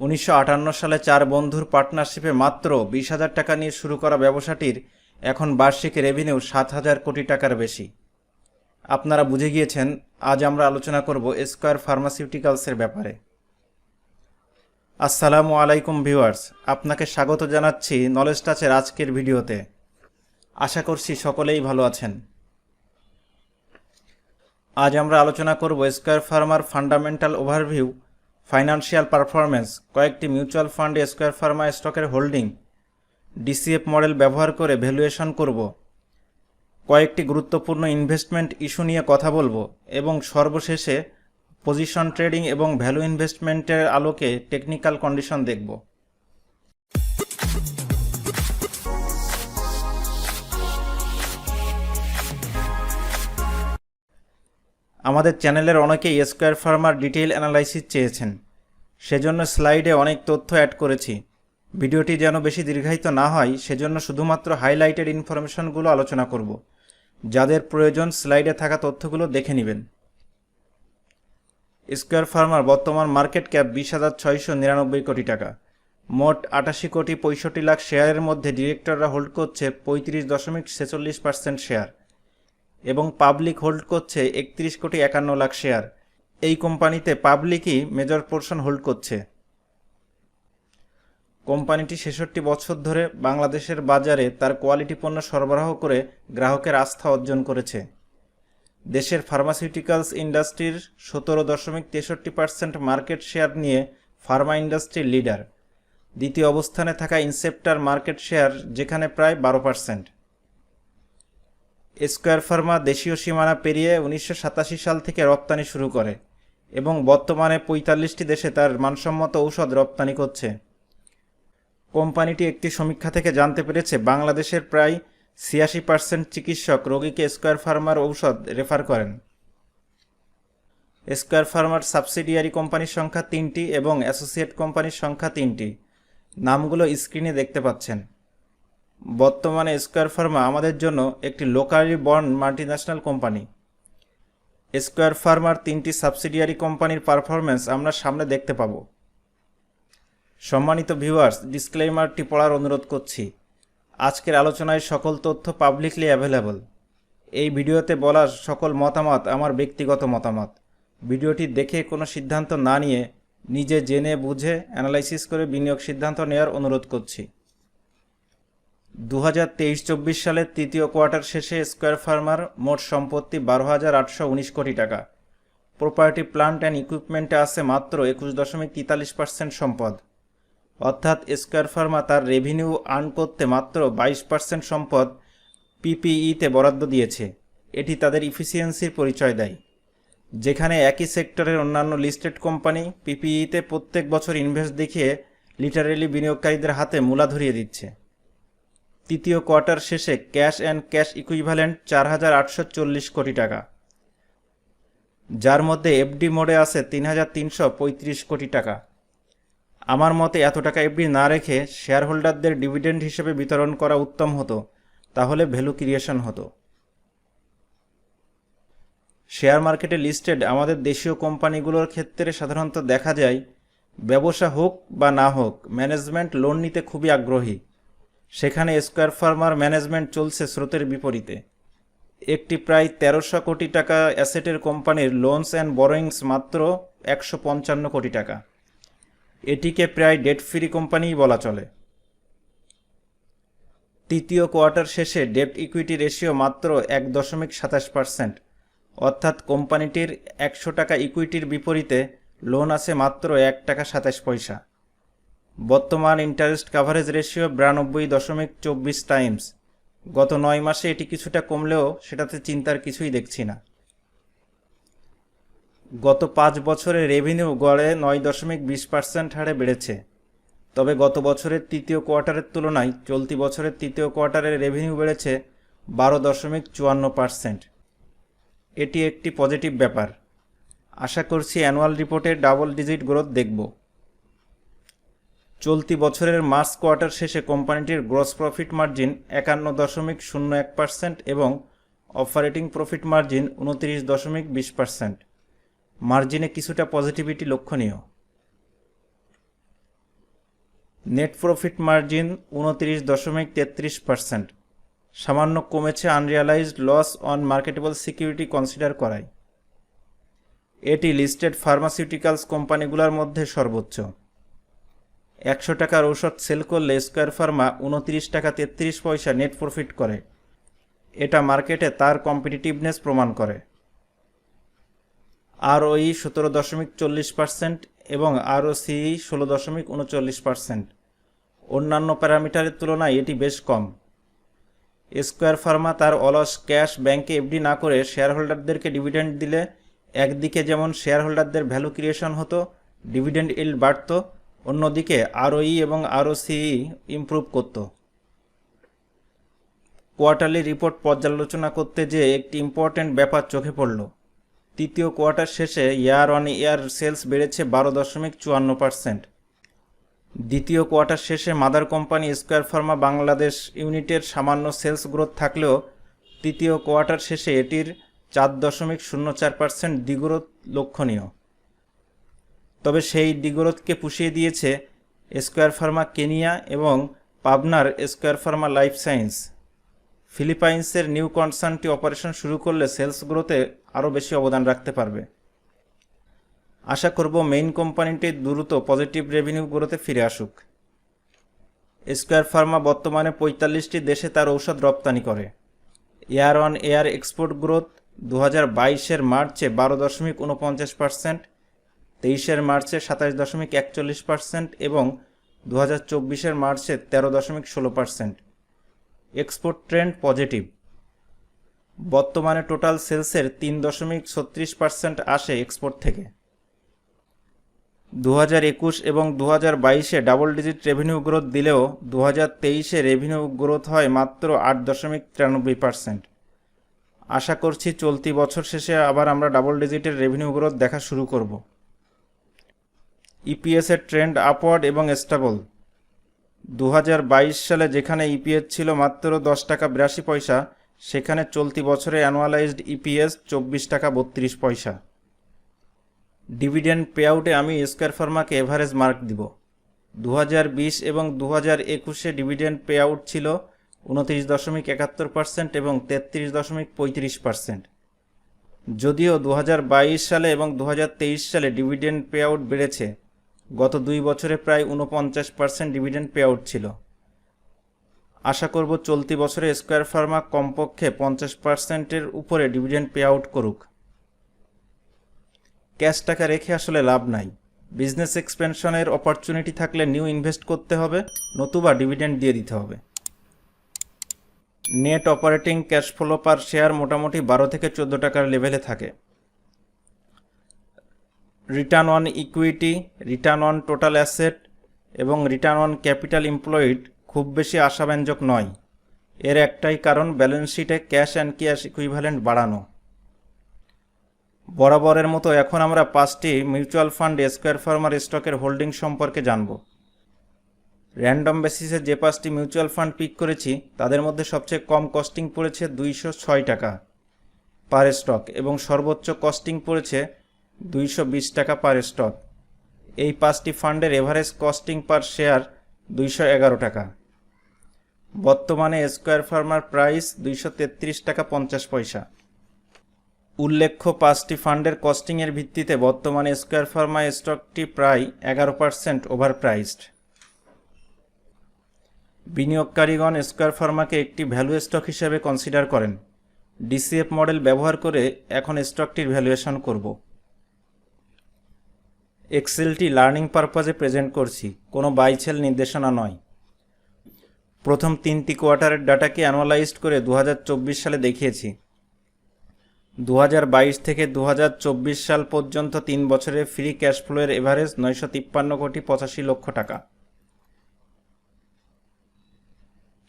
উনিশশো আটান্ন সালে চার বন্ধুর পার্টনারশিপে মাত্র বিশ হাজার টাকা নিয়ে শুরু করা ব্যবসাটির এখন বার্ষিক রেভিনিউ সাত হাজার কোটি টাকার বেশি। আপনারা বুঝে গিয়েছেন, আজ আমরা আলোচনা করব স্কয়ার ফার্মাসিউটিক্যালসের ব্যাপারে। আসসালামু আলাইকুম ভিউয়ার্স, আপনাকে স্বাগত জানাচ্ছি নলেজ টাচের আজকের ভিডিওতে। আশা করছি সকলেই ভালো আছেন। আজ আমরা আলোচনা করব স্কয়ার ফার্মার ফান্ডামেন্টাল ওভারভিউ ফাইন্যান্সিয়াল পারফরমেন্স কয়েকটি মিউচুয়াল ফান্ড, স্কোয়ার ফার্মা স্টকের হোল্ডিং, ডিসিএফ মডেল ব্যবহার করে ভ্যালুয়েশন করব, কয়েকটি গুরুত্বপূর্ণ ইনভেস্টমেন্ট ইস্যু নিয়ে কথা বলব, এবং সর্বশেষে পজিশন ট্রেডিং এবং ভ্যালু ইনভেস্টমেন্টের আলোকে টেকনিক্যাল কন্ডিশন দেখব। আমাদের চ্যানেলের অনেকেই স্কোয়ার ফার্মার ডিটেইল অ্যানালাইসিস চেয়েছেন। সেজন্য স্লাইডে অনেক তথ্য অ্যাড করেছি। ভিডিওটি যেন বেশি দীর্ঘায়িত না হয়, সেজন্য শুধুমাত্র হাইলাইটেড ইনফরমেশনগুলো আলোচনা করব। যাদের প্রয়োজন স্লাইডে থাকা তথ্যগুলো দেখে নেবেন। স্কোয়ার ফার্মার বর্তমান মার্কেট ক্যাপ বিশ হাজার ছয়শো নিরানব্বই কোটি টাকা। মোট আটাশি কোটি পঁয়ষট্টি লাখ শেয়ারের মধ্যে ডিরেক্টররা হোল্ড করছে পঁয়ত্রিশ দশমিক ছেচল্লিশ পার্সেন্ট শেয়ার এবং পাবলিক হোল্ড করছে একত্রিশ কোটি একান্ন লাখ শেয়ার। এই কোম্পানিতে পাবলিকই মেজর পোর্শন হোল্ড করছে। কোম্পানিটি ছেষট্টি বছর ধরে বাংলাদেশের বাজারে তার কোয়ালিটি পণ্য সরবরাহ করে গ্রাহকের আস্থা অর্জন করেছে। দেশের ফার্মাসিউটিক্যালস ইন্ডাস্ট্রির সতেরো দশমিক তেষট্টি পার্সেন্ট মার্কেট শেয়ার নিয়ে ফার্মা ইন্ডাস্ট্রির লিডার দ্বিতীয় অবস্থানে থাকা ইনসেপ্টার মার্কেট শেয়ার যেখানে প্রায় বারো পার্সেন্ট স্কোয়ার ফার্মা দেশীয় সীমানা পেরিয়ে উনিশশো সাতাশি সাল থেকে রপ্তানি শুরু করে এবং বর্তমানে পঁয়তাল্লিশটি দেশে তার মানসম্মত ঔষধ রপ্তানি করছে। কোম্পানিটি একটি সমীক্ষা থেকে জানতে পেরেছে, বাংলাদেশের প্রায় ছিয়াশি পার্সেন্ট চিকিৎসক রোগীকে স্কোয়ার ফার্মার ঔষধ রেফার করেন। স্কোয়ার ফার্মার সাবসিডিয়ারি কোম্পানির সংখ্যা তিনটি এবং অ্যাসোসিয়েট কোম্পানির সংখ্যা তিনটি। নামগুলো স্ক্রিনে দেখতে পাচ্ছেন। বর্তমানে স্কোয়ার ফার্মা আমাদের জন্য একটি locally born multinational company Square farmer তিনটি সাবসিডিয়ারি কোম্পানির পারফরম্যান্স আমরা সামনে দেখতে পাবো। সম্মানিত ভিউয়ার্স ডিসক্লেইমারটি পড়ার অনুরোধ করছি। আজকের আলোচনায় সকল তথ্য পাবলিকলি অ্যাভেলেবল এই ভিডিওতে বলা সকল মতামত আমার ব্যক্তিগত মতামত। ভিডিওটি দেখে কোনো সিদ্ধান্ত না নিয়ে নিজে জেনে বুঝে অ্যানালাইসিস করে বিনিয়োগ সিদ্ধান্ত নেওয়ার অনুরোধ করছি। দু হাজার তেইশ চব্বিশ সালের তৃতীয় কোয়ার্টার শেষে স্কোয়ার ফার্মার মোট সম্পত্তি বারো হাজার আটশো উনিশ কোটি টাকা। প্রপার্টি, প্লান্ট অ্যান্ড ইকুইপমেন্টে আছে মাত্র একুশ দশমিক তেতাল্লিশ পার্সেন্ট সম্পদ। অর্থাৎ স্কোয়ার ফার্মা তার রেভিনিউ আর্ন করতে মাত্র বাইশ পার্সেন্ট সম্পদ পিপিইতে বরাদ্দ দিয়েছে। এটি তাদের ইফিসিয়েন্সির পরিচয় দেয়। যেখানে একই সেক্টরের অন্যান্য লিস্টেড কোম্পানি পিপিইতে প্রত্যেক বছর ইনভেস্ট দেখিয়ে লিটারেলি বিনিয়োগকারীদের হাতে মূলা ধরিয়ে দিচ্ছে। তৃতীয় কোয়ার্টার শেষে ক্যাশ অ্যান্ড ক্যাশ ইকুইভ্যালেন্ট চার হাজার আটশো চল্লিশ কোটি টাকা। যার মধ্যে এফডি মোডে আছে তিন হাজার তিনশো পঁয়ত্রিশ কোটি টাকা। আমার মতে এত টাকা এফডি না রেখে শেয়ার হোল্ডারদের ডিভিডেন্ড হিসেবে বিতরণ করা উত্তম হতো, তাহলে ভ্যালু ক্রিয়েশন হতো। শেয়ার মার্কেটে লিস্টেড আমাদের দেশীয় কোম্পানিগুলোর ক্ষেত্রে সাধারণত দেখা যায়, ব্যবসা হোক বা না হোক, ম্যানেজমেন্ট লোন নিতে খুবই আগ্রহী। সেখানে স্কোয়ার ফার্মার ম্যানেজমেন্ট চলছে স্রোতের বিপরীতে। একটি প্রায় তেরোশো কোটি টাকা অ্যাসেটের কোম্পানির লোনস অ্যান্ড বরোয়িংস মাত্র একশো পঞ্চান্ন কোটি টাকা। এটিকে প্রায় ডেট ফ্রি কোম্পানিই বলা চলে। তৃতীয় কোয়ার্টার শেষে ডেট ইকুইটি রেশিও মাত্র এক দশমিক সাতাশ পার্সেন্ট। অর্থাৎ কোম্পানিটির একশো টাকা ইকুইটির বিপরীতে লোন আছে মাত্র এক টাকা সাতাশ পয়সা। বর্তমান ইন্টারেস্ট কাভারেজ রেশিও বিরানব্বই দশমিক চব্বিশ টাইমস গত নয় মাসে এটি কিছুটা কমলেও সেটাতে চিন্তার কিছুই দেখছি না। গত পাঁচ বছরে রেভিনিউ গড়ে নয় দশমিক বিশ পার্সেন্ট হারে বেড়েছে। তবে গত বছরের তৃতীয় কোয়ার্টারের তুলনায় চলতি বছরের তৃতীয় কোয়ার্টারের রেভিনিউ বেড়েছে বারো দশমিক চুয়ান্ন পার্সেন্ট এটি একটি পজিটিভ ব্যাপার। আশা করছি অ্যানুয়াল রিপোর্টে ডাবল ডিজিট গ্রোথ দেখব। চলতি বছরের মার্চ কোয়ার্টার শেষে কোম্পানিটির গ্রস প্রফিট মার্জিন একান্ন দশমিক শূন্য এক পার্সেন্ট এবং অপারেটিং প্রফিট মার্জিন উনত্রিশ দশমিক বিশ পার্সেন্ট। মার্জিনে কিছুটা পজিটিভিটি লক্ষণীয়। নেট প্রফিট মার্জিন উনত্রিশ দশমিক তেত্রিশ পার্সেন্ট। সামান্য কমেছে unrealized loss on marketable security consider করায়। এটি লিস্টেড ফার্মাসিউটিক্যালস কোম্পানিগুলোর মধ্যে সর্বোচ্চ। একশো টাকার ঔষধ সেল করলে স্কোয়ার ফার্মা উনত্রিশ টাকা তেত্রিশ পয়সা নেট প্রফিট করে। এটা মার্কেটে তার কম্পিটিটিভনেস প্রমাণ করে। আর ওই সতেরো দশমিক চল্লিশ পার্সেন্ট এবং আরও সিই ষোলো দশমিক উনচল্লিশ পার্সেন্ট। অন্যান্য প্যারামিটারের তুলনায় এটি বেশ কম। স্কোয়ার ফার্মা তার অলস ক্যাশ ব্যাংকে এফডি না করে শেয়ার হোল্ডারদেরকে ডিভিডেন্ড দিলে একদিকে যেমন শেয়ার হোল্ডারদের ভ্যালু ক্রিয়েশন হতো, ডিভিডেন্ড ইল্ড বাড়ত অন্যদিকে আরওই এবং আরও সিই ইমপ্রুভ করত। কোয়ার্টারলি রিপোর্ট পর্যালোচনা করতে যে একটি ইম্পর্ট্যান্ট ব্যাপার চোখে পড়ল। তৃতীয় কোয়ার্টার শেষে ইয়ার অন ইয়ার সেলস বেড়েছে বারো দশমিক চুয়ান্ন পার্সেন্ট। দ্বিতীয় কোয়ার্টার শেষে mother company square pharma Bangladesh ইউনিটের সামান্য সেলস গ্রোথ থাকলেও তৃতীয় কোয়ার্টার শেষে এটির চার দশমিক শূন্য চার পার্সেন্ট দ্বিগুরোধ লক্ষণীয়। তবে সেই দ্বিগুরোধকে পুষিয়ে দিয়েছে স্কোয়ার ফার্মা কেনিয়া এবং পাবনার স্কোয়ার ফার্মা লাইফ সায়েন্স। ফিলিপাইন্সের নিউ কনসার্নটি অপারেশন শুরু করলে সেলস গ্রোথে আরও বেশি অবদান রাখতে পারবে। আশা করব মেইন কোম্পানিটি দ্রুত পজিটিভ রেভিনিউ গ্রোথে ফিরে আসুক। স্কোয়ার ফার্মা বর্তমানে পঁয়তাল্লিশটি দেশে তার ঔষধ রপ্তানি করে। Year on year export growth দু হাজার বাইশের মার্চে বারো দশমিক উনপঞ্চাশ পার্সেন্ট তেইশের মার্চে সাতাশ দশমিক একচল্লিশ পার্সেন্ট এবং দু হাজার চব্বিশের মার্চে তেরো দশমিক ষোলো পার্সেন্ট। Export trend positive. বর্তমানে টোটাল সেলসের তিন দশমিক ছত্রিশ পার্সেন্ট আসে এক্সপোর্ট থেকে। দু হাজার একুশ এবং দু হাজার বাইশে ডাবল ডিজিট রেভিনিউ গ্রোথ দিলেও দু হাজার তেইশে রেভিনিউ গ্রোথ হয় মাত্র আট দশমিক তিরানব্বই পার্সেন্ট। আশা করছি চলতি বছর শেষে আবার আমরা ডাবল ডিজিটের রেভিনিউ গ্রোথ দেখা শুরু করব। ইপিএসের ট্রেন্ড আপওয়ার্ড এবং স্টেবল দু হাজার বাইশ সালে যেখানে ইপিএস ছিল মাত্র দশ টাকা বিরাশি পয়সা, সেখানে চলতি বছরে অ্যানুয়ালাইজড ইপিএস চব্বিশ টাকা বত্রিশ পয়সা। ডিভিডেন্ড পে আউটে আমি স্কোয়ার ফার্মাকে এভারেজ মার্ক দিব। দু হাজার বিশ এবং দু হাজার একুশে ডিভিডেন্ড পে আউট ছিল উনত্রিশ দশমিক একাত্তর পার্সেন্ট এবং তেত্রিশ দশমিক পঁয়ত্রিশ পার্সেন্ট যদিও দু হাজার বাইশ সালে এবং দু হাজার তেইশ সালে ডিভিডেন্ড পে আউট বেড়েছে গত দুই বছরে প্রায় উনপঞ্চাশ পার্সেন্ট ডিভিডেন্ড পে আউট ছিল। আশা করব চলতি বছরে স্কোয়ার ফার্মা কমপক্ষে পঞ্চাশ পার্সেন্টের উপরে ডিভিডেন্ড পে আউট করুক। ক্যাশ টাকা রেখে আসলে লাভ নাই। বিজনেস এক্সপেনশনের অপরচুনিটি থাকলে নিউ ইনভেস্ট করতে হবে, নতুবা ডিভিডেন্ড দিয়ে দিতে হবে। Net operating cash flow per share মোটামুটি বারো থেকে চোদ্দ টাকার লেভেলে থাকে। Return on equity return on total asset এবং রিটার্ন অন ক্যাপিটাল এমপ্লয়েড খুব বেশি আশাব্যঞ্জক নয়। এর একটাই কারণ ব্যালেন্স শিটে ক্যাশ অ্যান্ড ক্যাশ ইকুইভ্যালেন্ট বাড়ানো। বরাবরের মতো এখন আমরা পাঁচটি মিউচুয়াল ফান্ড স্কোয়ার ফার্মার স্টকের হোল্ডিং সম্পর্কে জানব। র্যান্ডম বেসিসে যে পাঁচটি মিউচুয়াল ফান্ড পিক করেছি, তাদের মধ্যে সবচেয়ে কম কস্টিং পড়েছে দুইশো ছয় টাকা পার স্টক এবং সর্বোচ্চ কস্টিং পড়েছে দুইশো বিশ টাকা পার স্টক এই পাঁচটি ফান্ডের এভারেজ কস্টিং পার শেয়ার দুইশো এগারো টাকা। বর্তমানে স্কোয়ার ফার্মার প্রাইস দুইশো তেত্রিশ টাকা পঞ্চাশ পয়সা। উল্লেখ্য পাঁচটি ফান্ডের কস্টিংয়ের ভিত্তিতে বর্তমানে স্কোয়ার ফার্মা স্টকটি প্রায় এগারো পার্সেন্ট ওভার প্রাইসড বিনিয়োগকারীগণ স্কোয়ার ফার্মাকে একটি ভ্যালু স্টক হিসেবে কনসিডার করেন। ডিসিএফ মডেল ব্যবহার করে এখন স্টকটির ভ্যালুয়েশন করব। এক্সেলটি লার্নিং পারপাজে প্রেজেন্ট করছি, কোনো বাইছেল নির্দেশনা নয়। প্রথম তিনটি কোয়ার্টারের ডাটাকে অ্যানুয়ালাইজড করে দু হাজার চব্বিশ সালে দেখিয়েছি। দু হাজার বাইশ থেকে দু হাজার চব্বিশ সাল পর্যন্ত তিন বছরে ফ্রি ক্যাশ ফ্লোয়ের এভারেজ নয়শো তিপ্পান্ন কোটি পঁচাশি লক্ষ টাকা।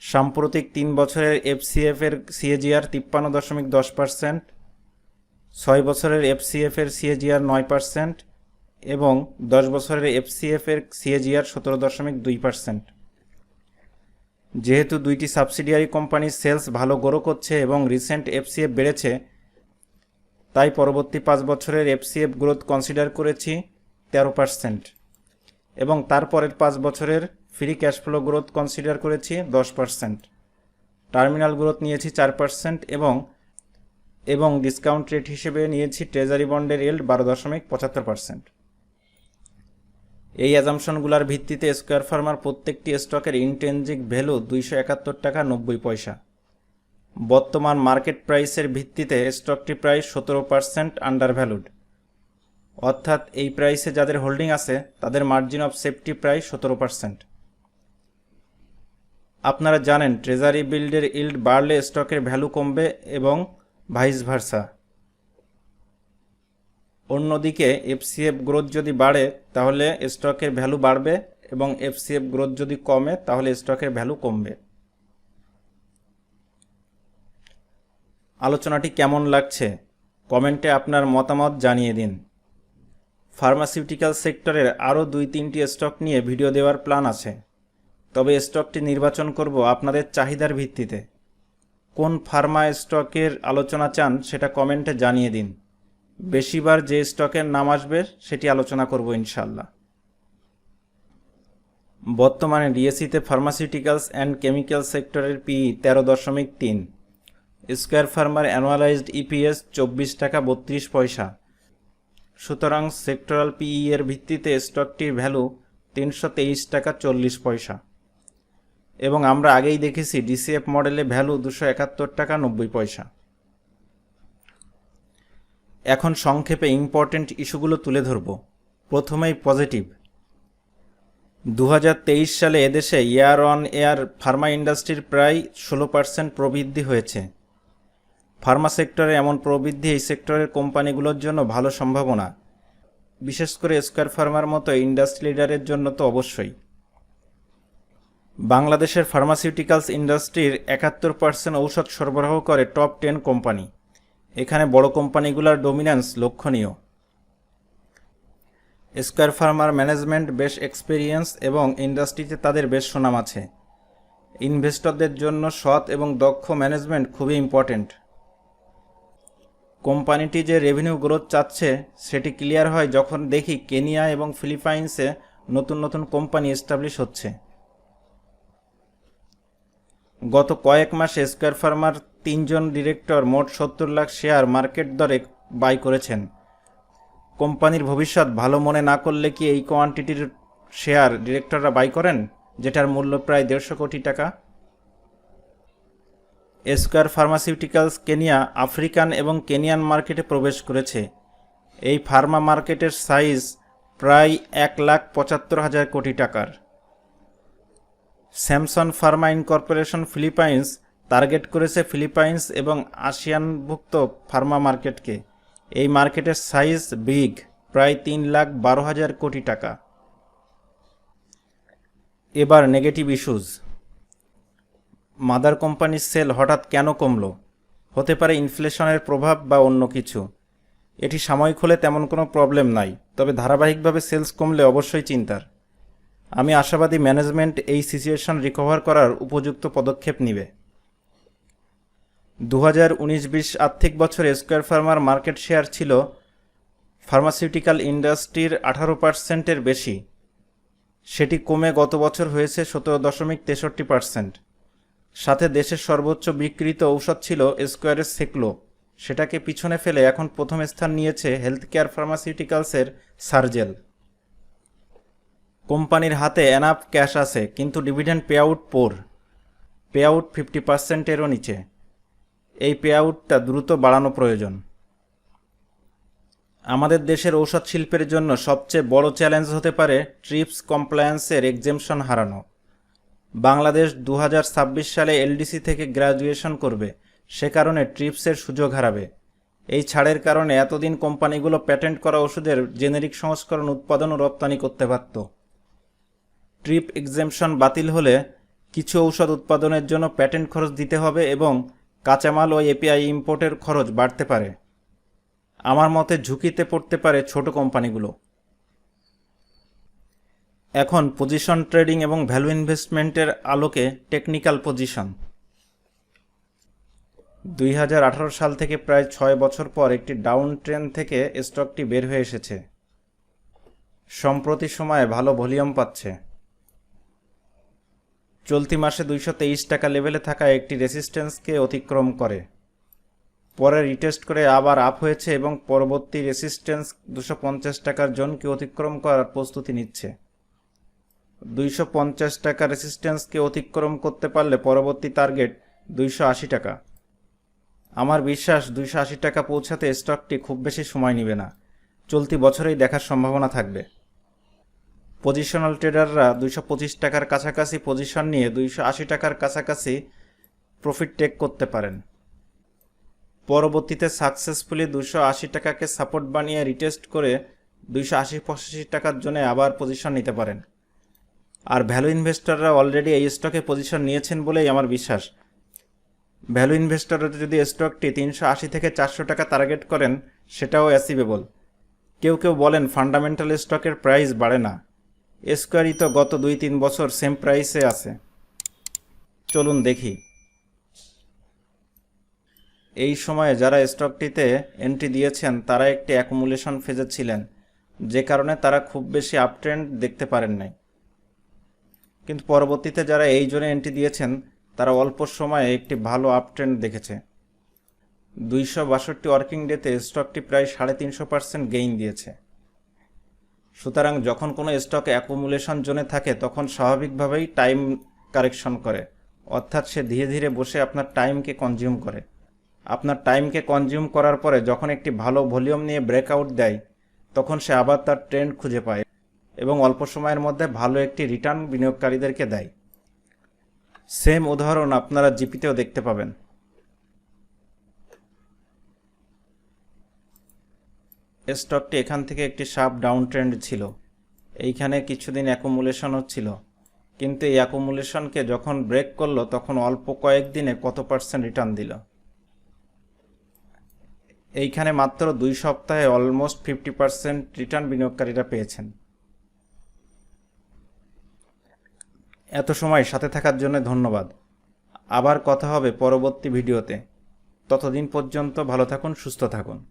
সাম্প্রতিক তিন বছরের এফসিএফ এর সিএজিআর তিপ্পান্ন দশমিক দশ পার্সেন্ট, ছয় বছরের এফসিএফ এর সিএজিআর নয় পার্সেন্ট এবং দশ বছরের এফসিএফ এর সিএজিআর সতেরো দশমিক দুই পার্সেন্ট যেহেতু দুইটি সাবসিডিয়ারি কোম্পানির সেলস ভালো গ্রো করছে এবং রিসেন্ট এফসিএফ বেড়েছে, তাই পরবর্তী পাঁচ বছরের এফসিএফ গ্রোথ কনসিডার করেছি তেরো পার্সেন্ট এবং তারপরের পাঁচ বছরের free cash flow growth consider করেছি দশ পার্সেন্ট টার্মিনাল গ্রোথ নিয়েছি চার পার্সেন্ট এবং এবং ডিসকাউন্ট রেট হিসেবে নিয়েছি ট্রেজারি বন্ডের ইল্ড বারো দশমিক পঁচাত্তর পার্সেন্ট এই অ্যাজামশনগুলোর ভিত্তিতে স্কোয়ার ফার্মার প্রত্যেকটি স্টকের ইনটেনজিক ভ্যালু দুইশো একাত্তর টাকা নব্বই পয়সা। বর্তমান মার্কেট প্রাইসের ভিত্তিতে স্টকটি প্রায় সতেরো পার্সেন্ট আন্ডার ভ্যালুড অর্থাৎ এই প্রাইসে যাদের হোল্ডিং আছে, তাদের মার্জিন অফ সেফটি প্রায় সতেরো পার্সেন্ট আপনারা জানেন ট্রেজারি বিল্ডের ইল্ড বাড়লে স্টকের ভ্যালু কমবে এবং ভাইস ভার্সা অন্যদিকে এফসিএফ গ্রোথ যদি বাড়ে, তাহলে স্টকের ভ্যালু বাড়বে এবং এফসিএফ গ্রোথ যদি কমে, তাহলে স্টকের ভ্যালু কমবে। আলোচনাটি কেমন লাগছে? কমেন্টে আপনার মতামত জানিয়ে দিন। ফার্মাসিউটিক্যাল সেক্টরের আরও দুই তিনটি স্টক নিয়ে ভিডিও দেওয়ার প্ল্যান আছে। তবে স্টকটি নির্বাচন করব আপনাদের চাহিদার ভিত্তিতে। কোন ফার্মা স্টকের আলোচনা চান সেটা কমেন্টে জানিয়ে দিন। বেশিবার যে স্টকের নাম আসবে, সেটি আলোচনা করব ইনশাল্লাহ বর্তমানে ডিএসিতে ফার্মাসিউটিক্যালস অ্যান্ড কেমিক্যাল সেক্টরের পি তেরো দশমিক তিন। স্কোয়ার ফার্মার অ্যানুয়ালাইজড ইপিএস চব্বিশ টাকা বত্রিশ পয়সা। সুতরাং সেক্টরাল পিই এর ভিত্তিতে স্টকটির ভ্যালু তিনশো তেইশ টাকা চল্লিশ পয়সা। এবং আমরা আগেই দেখেছি ডিসিএফ মডেলে ভ্যালু দুশো একাত্তর টাকা নব্বই পয়সা। এখন সংক্ষেপে ইম্পর্টেন্ট ইস্যুগুলো তুলে ধরব। প্রথমেই পজিটিভ দু হাজার তেইশ সালে এদেশে ইয়ার অন এয়ার ফার্মা ইন্ডাস্ট্রির প্রায় ষোলো পার্সেন্ট প্রবৃদ্ধি হয়েছে। ফার্মা সেক্টরে এমন প্রবৃদ্ধি এই সেক্টরের কোম্পানিগুলোর জন্য ভালো সম্ভাবনা। বিশেষ করে স্কোয়ার ফার্মার মতো ইন্ডাস্ট্রি লিডারের জন্য তো অবশ্যই। বাংলাদেশের ফার্মাসিউটিক্যালস ইন্ডাস্ট্রির একাত্তর পার্সেন্ট ঔষধ সরবরাহ করে টপ টেন কোম্পানি। এখানে বড় কোম্পানিগুলোর ডমিন্যান্স লক্ষণীয়। স্কোয়ার ফার্মার ম্যানেজমেন্ট বেশ এক্সপিরিয়েন্স এবং ইন্ডাস্ট্রিতে তাদের বেশ সুনাম আছে। ইনভেস্টরদের জন্য সৎ এবং দক্ষ ম্যানেজমেন্ট খুবই ইম্পর্ট্যান্ট কোম্পানিটি যে রেভিনিউ গ্রোথ চাচ্ছে, সেটি ক্লিয়ার হয় যখন দেখি কেনিয়া এবং ফিলিপাইন্সে নতুন নতুন কোম্পানি এস্টাবলিশ হচ্ছে। গত কয়েক মাসে স্কোয়ার ফার্মার তিনজন ডিরেক্টর মোট সত্তর লাখ শেয়ার মার্কেট দরে বাই করেছেন। কোম্পানির ভবিষ্যৎ ভালো মনে না করলে কি এই কোয়ান্টিটির শেয়ার ডিরেক্টররা বাই করেন, যেটার মূল্য প্রায় দেড়শো কোটি টাকা? স্কোয়ার ফার্মাসিউটিক্যালস কেনিয়া, আফ্রিকান এবং কেনিয়ান মার্কেটে প্রবেশ করেছে। এই ফার্মা মার্কেটের সাইজ প্রায় এক লাখ পঁচাত্তর হাজার কোটি টাকার। Samson pharma incorporation Philippines target করেছে ফিলিপাইন্স এবং আসিয়ানভুক্ত ফার্মা মার্কেটকে। এই মার্কেটের সাইজ বিগ, প্রায় তিন লাখ বারো হাজার কোটি টাকা। এবার নেগেটিভ ইস্যুজ। মাদার কোম্পানির সেল হঠাৎ কেন কমল? হতে পারে ইনফ্লেশনের প্রভাব বা অন্য কিছু। এটি সাময়িক হলে তেমন কোনো প্রবলেম নাই, তবে ধারাবাহিকভাবে সেলস কমলে অবশ্যই চিন্তার। আমি আশাবাদী ম্যানেজমেন্ট এই সিচুয়েশন রিকভার করার উপযুক্ত পদক্ষেপ নেবে। দু হাজার উনিশ বিশ আর্থিক বছরে স্কোয়ার ফার্মার মার্কেট শেয়ার ছিল ফার্মাসিউটিক্যাল ইন্ডাস্ট্রির আঠারো পার্সেন্টের বেশি। সেটি কমে গত বছর হয়েছে সতেরো দশমিক তেষট্টি পার্সেন্ট। সাথে দেশের সর্বোচ্চ বিক্রিত ঔষধ ছিল স্কোয়ারের সেকলো। সেটাকে পিছনে ফেলে এখন প্রথম স্থান নিয়েছে হেলথ কেয়ার ফার্মাসিউটিক্যালসের সার্জেল। কোম্পানির হাতে এনাফ ক্যাশ আছে, কিন্তু dividend pay out poor. Pay out fifty পার্সেন্টেরও নিচে। এই পে আউটটা দ্রুত বাড়ানো প্রয়োজন। আমাদের দেশের ঔষধ শিল্পের জন্য সবচেয়ে বড় চ্যালেঞ্জ হতে পারে ট্রিপস কমপ্লায়েন্সের এক্সেমশন হারানো। বাংলাদেশ দু হাজার ছাব্বিশ সালে এলডিসি থেকে গ্র্যাজুয়েশন করবে, সে কারণে ট্রিপসের সুযোগ হারাবে। এই ছাড়ের কারণে এতদিন কোম্পানিগুলো প্যাটেন্ট করা ওষুধের জেনেরিক সংস্করণ উৎপাদন ও রপ্তানি করতে পারত ট্রিপ এক্সেমশন বাতিল হলে কিছু ঔষধ উৎপাদনের জন্য প্যাটেন্ট খরচ দিতে হবে এবং কাঁচামাল ও এপিআই ইম্পোর্টের খরচ বাড়তে পারে। আমার মতে ঝুঁকিতে পড়তে পারে ছোট কোম্পানিগুলো। এখন পজিশন ট্রেডিং এবং ভ্যালু ইনভেস্টমেন্টের আলোকে টেকনিক্যাল পজিশন। দুই হাজার আঠারো সাল থেকে প্রায় ছয় বছর পর একটি ডাউন ট্রেন থেকে স্টকটি বের হয়ে এসেছে। সম্প্রতি সময়ে ভালো ভলিউম পাচ্ছে। চলতি মাসে দুইশো তেইশ টাকা লেভেলে থাকা একটি রেসিস্ট্যান্সকে অতিক্রম করে। পরে রিটেস্ট করে আবার আপ হয়েছে এবং পরবর্তী রেসিস্ট্যান্স দুশো টাকার জোনকে অতিক্রম করার প্রস্তুতি নিচ্ছে। দুইশো পঞ্চাশ টাকা রেসিস্ট্যান্সকে অতিক্রম করতে পারলে পরবর্তী টার্গেট দুইশো আশি টাকা। আমার বিশ্বাস দুইশো আশি টাকা পৌঁছাতে স্টকটি খুব বেশি সময় নেবে না। চলতি বছরেই দেখার সম্ভাবনা থাকবে। পজিশনাল ট্রেডাররা দুইশো পঁচিশ টাকার কাছাকাছি পজিশন নিয়ে দুইশো আশি টাকার কাছাকাছি প্রফিট টেক করতে পারেন। পরবর্তীতে সাকসেসফুলি দুশো আশি টাকাকে সাপোর্ট বানিয়ে রিটেস্ট করে দুইশো আশি পঁচাশি টাকার জন্য আবার পজিশন নিতে পারেন। আর ভ্যালু ইনভেস্টররা অলরেডি এই স্টকে পজিশন নিয়েছেন বলেই আমার বিশ্বাস। ভ্যালু ইনভেস্টররা যদি স্টকটি তিনশো আশি থেকে চারশো টাকা টার্গেট করেন, সেটাও অ্যাসিভেবল কেউ কেউ বলেন ফান্ডামেন্টাল স্টকের প্রাইস বাড়ে না। স্কোয়ারই তো গত দুই তিন বছর সেম প্রাইসে আছে। চলুন দেখি। এই সময়ে যারা স্টকটিতে এন্ট্রি দিয়েছেন, তারা একটি অ্যাকুমুলেশন ফেজে ছিলেন, যে কারণে তারা খুব বেশি আপট্রেন্ড দেখতে পারেন নাই। কিন্তু পরবর্তীতে যারা এই জন্য এন্ট্রি দিয়েছেন, তারা অল্প সময়ে একটি ভালো আপট্রেন্ড দেখেছে। দুইশো বাষট্টি ওয়ার্কিং ডেতে স্টকটি প্রায় সাড়ে তিনশো পার্সেন্ট গেইন দিয়েছে। সুতরাং যখন কোনো স্টক অ্যাকুমুলেশন জোনে থাকে, তখন স্বাভাবিকভাবেই টাইম কারেকশন করে। অর্থাৎ সে ধীরে ধীরে বসে আপনার টাইমকে কনজিউম করে। আপনার টাইমকে কনজিউম করার পরে যখন একটি ভালো ভলিউম নিয়ে ব্রেকআউট দেয়, তখন সে আবার তার ট্রেন্ড খুঁজে পায় এবং অল্প সময়ের মধ্যে ভালো একটি রিটার্ন বিনিয়োগকারীদেরকে দেয়। সেম উদাহরণ আপনারা জিপিতেও দেখতে পাবেন। স্টকটি এখান থেকে একটি সাপ ডাউন ট্রেন্ড ছিল। এইখানে কিছুদিন অ্যাকুমুলেশন হচ্ছিল। কিন্তু এই অ্যাকুমুলেশনকে যখন ব্রেক করল, তখন অল্প কয়েকদিনে কত পার্সেন্ট রিটার্ন দিল? এইখানে মাত্র দুই সপ্তাহে অলমোস্ট ফিফটি পার্সেন্ট রিটার্ন বিনিয়োগকারীরা পেয়েছেন। এত সময় সাথে থাকার জন্য ধন্যবাদ। আবার কথা হবে পরবর্তী ভিডিওতে। ততদিন পর্যন্ত ভালো থাকুন, সুস্থ থাকুন।